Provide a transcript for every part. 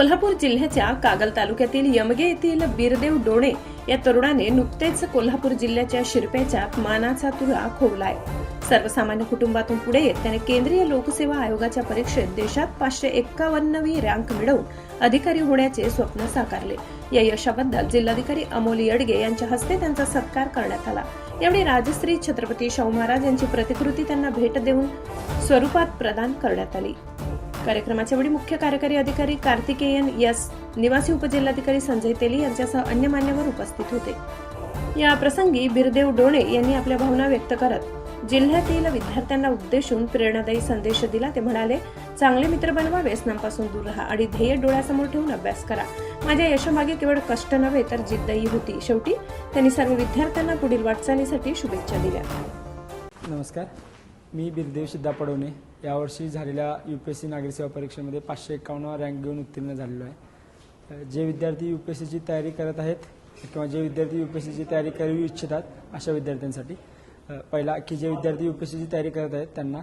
कोल्हापूर जिल्ह्याच्या कागल तालुक्यातील यमगे येथील बीरदेव डोणे या तरुणाने नुकतेच कोल्हापूर जिल्ह्याच्या शिरप्याच्या मानाचा तुरा खोवलाय. सर्वसामान्य कुटुंबातून पुढे येत त्याने केंद्रीय लोकसेवा आयोगाच्या परीक्षेत देशात पाचशे एक्कावन्नवी रँक मिळवून अधिकारी होण्याचे स्वप्न साकारले. या यशाबद्दल जिल्हाधिकारी अमोल येडगे यांच्या हस्ते त्यांचा सत्कार करण्यात आला. यावेळी राजश्री छत्रपती शाहू महाराज यांची प्रतिकृती त्यांना भेट देऊन स्वरूपात प्रदान करण्यात आली. कार्यक्रमाचे वेळी मुख्य कार्यकारी अधिकारी कार्तिकेयन यस निवासी उपजिल्हाधिकारी संजय तेली यांच्यासह अन्य मान्यवर उपस्थित होते. या प्रसंगी बिरदेव डोणे यांनी आपल्या भावना व्यक्त करत जिल्ह्यातील विद्यार्थ्यांना उद्देशून प्रेरणादायी संदेश दिला. ते म्हणाले चांगले मित्र बनवा व्यसनांपासून दूर राहा आणि ध्येय डोळ्यासमोर ठेवून अभ्यास करा. माझ्या यशामागे केवळ कष्ट नव्हे तर जिद्दही होती. शेवटी त्यांनी सर्व विद्यार्थ्यांना पुढील वाटचालीसाठी शुभेच्छा दिल्या. नमस्कार. मी बिरदेव सिद्धा पडवणे यावर्षी झालेल्या यू पी एस सी नागरी सेवा परीक्षेमध्ये पाचशे एकावन्न रँक घेऊन उत्तीर्ण झालेलो आहे. जे विद्यार्थी यू पी एस सीची तयारी करत आहेत किंवा जे विद्यार्थी यू पी एस सीची तयारी करू इच्छितात अशा विद्यार्थ्यांसाठी पहिला की जे विद्यार्थी यू पी एस सीची तयारी करत आहेत त्यांना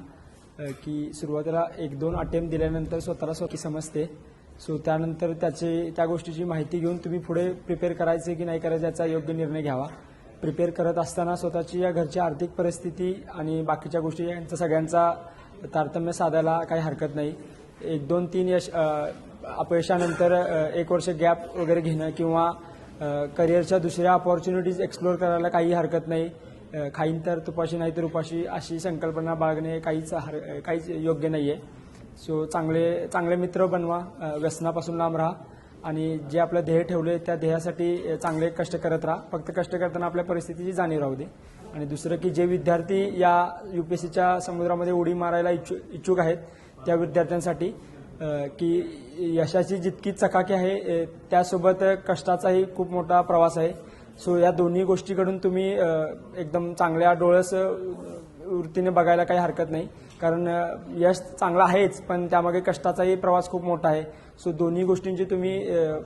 की सुरुवातीला एक दोन अटेम्प्ट दिल्यानंतर स्वतःला स्वतः समजते. सो त्यानंतर त्याचे त्या गोष्टीची माहिती घेऊन तुम्ही पुढे प्रिपेअर करायचे की नाही करायचं याचा योग्य निर्णय घ्यावा. प्रिपेअर करत असताना स्वतःची या घरची आर्थिक परिस्थिती आणि बाकीच्या गोष्टी यांचा सगळ्यांचा तारतम्य साधायला काही हरकत नाही. एक दोन तीन यश अपयशानंतर एक वर्ष गॅप वगैरे घेणं किंवा करिअरच्या दुसऱ्या अपॉर्च्युनिटीज एक्सप्लोअर करायला काही हरकत नाही. खाईन तर तुपाशी नाही तर उपाशी अशी संकल्पना बाळगणे काहीच हर काहीच योग्य नाही आहे सो चांगले चांगले मित्र बनवा व्यसनापासून लांब राहा. आणि जे आपलं ध्येय ठेवले त्या ध्येयासाठी चांगले कष्ट करत राहा. फक्त कष्ट करताना आपल्या परिस्थितीची जाणीव राहू दे. आणि दुसरं की जे विद्यार्थी या युपीएससीच्या समुद्रामध्ये उडी मारायला इच्छु इच्छुक आहेत त्या विद्यार्थ्यांसाठी की यशाची जितकी चकाकी आहे त्यासोबत कष्टाचाही खूप मोठा प्रवास आहे. सो या दोन्ही गोष्टीकडून तुम्ही एकदम चांगल्या डोळस वृत्तीने बघायला काही हरकत नाही. कारण यश चांगलं आहेच पण त्यामागे कष्टाचाही प्रवास खूप मोठा आहे. सो दोन्ही गोष्टींची तुम्ही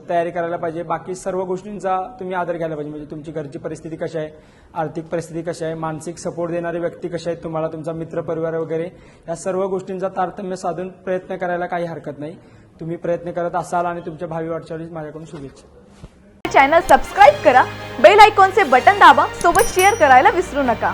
तयारी करायला पाहिजे. बाकी सर्व गोष्टींचा तुम्ही आदर घ्यायला पाहिजे. म्हणजे तुमची घरची परिस्थिती कशी आहे आर्थिक परिस्थिती कशी आहे मानसिक सपोर्ट देणारे व्यक्ती कसे आहेत तुम्हाला तुमचा मित्र परिवार वगैरे या सर्व गोष्टींचा तारतम्य साधून प्रयत्न करायला काही हरकत नाही. तुम्ही प्रयत्न करत असाल आणि तुमच्या भावी वाटचालीस माझ्याकडून शुभेच्छा. चॅनल सबस्क्राईब करा बेल आयकॉनचे बटन दाबा सोबत शेअर करायला विसरू नका.